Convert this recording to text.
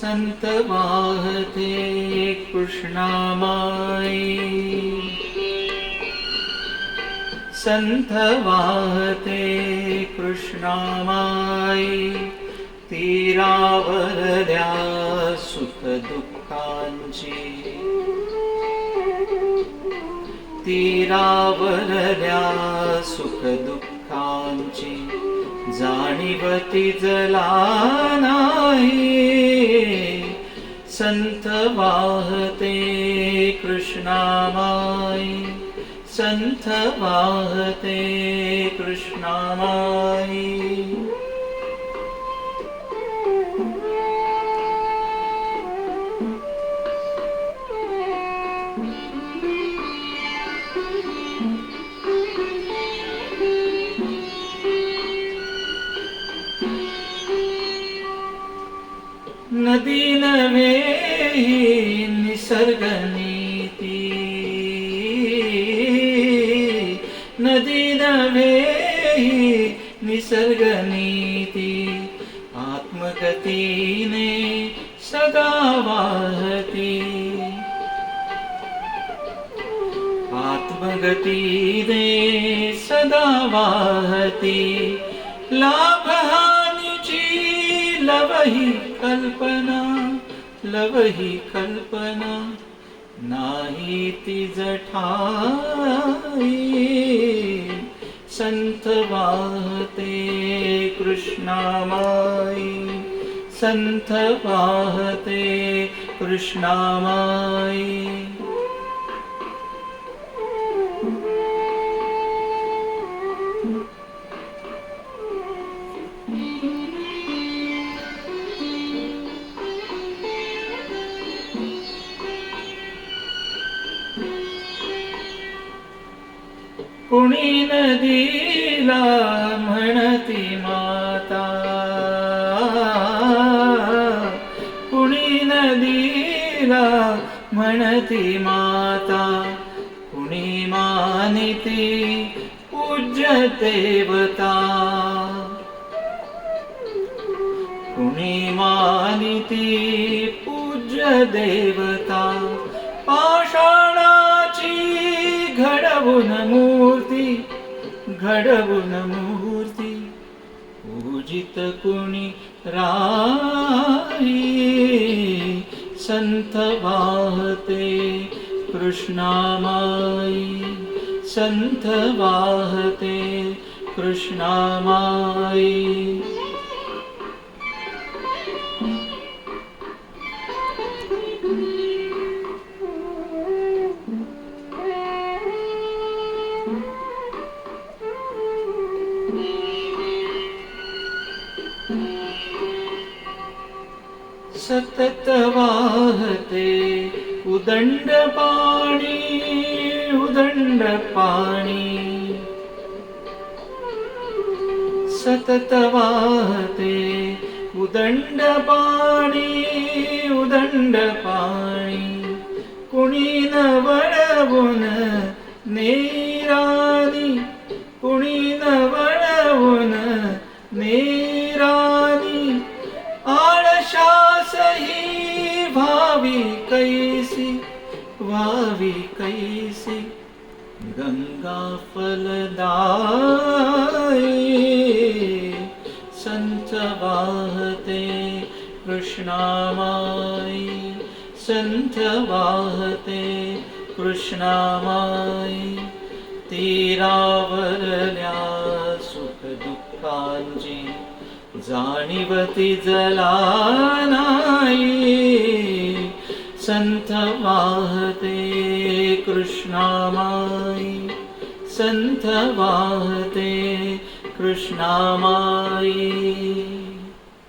संत वाहते कृष्णामाई। संत वाहते कृष्णामाई। तीरावरल्या सुख दुःखांची। तीरावरल्या सुख दुःखांची जाणीवती जला संत वाहते कृष्णामाई संत वाहते कृष्णामाई नदी नवे निसर्ग नीती नदी नवे निसर्ग नीती आत्मगतीने सदा वाहती। आत्मगतीने सदा वाहती। लाभहानीची लवही कल्पना लवही कल्पना नाही ती जठाई। संत वाहते कृष्णामाई संत वाहते कृष्णामाई कुणी नदीला म्हणती माता? कुणी नदीला म्हणती माता? कुणी मानिती पूज्य देवता? कुणी मानिती पूज्य देवता? पाषाणाची घडवून मू घडवून मूर्ती पूजित कुणी राई। संत वाहते कृष्णामाई सतत वाहते उदंड पाणी उदंड पाणी सतत वाहते उदंड पाणी उदंड पाणी कुणी न वळवून नेरानी कुणी न वळवून नेरानी भी कैसी गंगा फलदाई संत वाहते कृष्णामाई संत वाहते कृष्णामाई तीरावरल्या सुख दुःखांची जाणीवती जला नाही। संत वाहते कृष्णामाई संत वाहते कृष्णामाई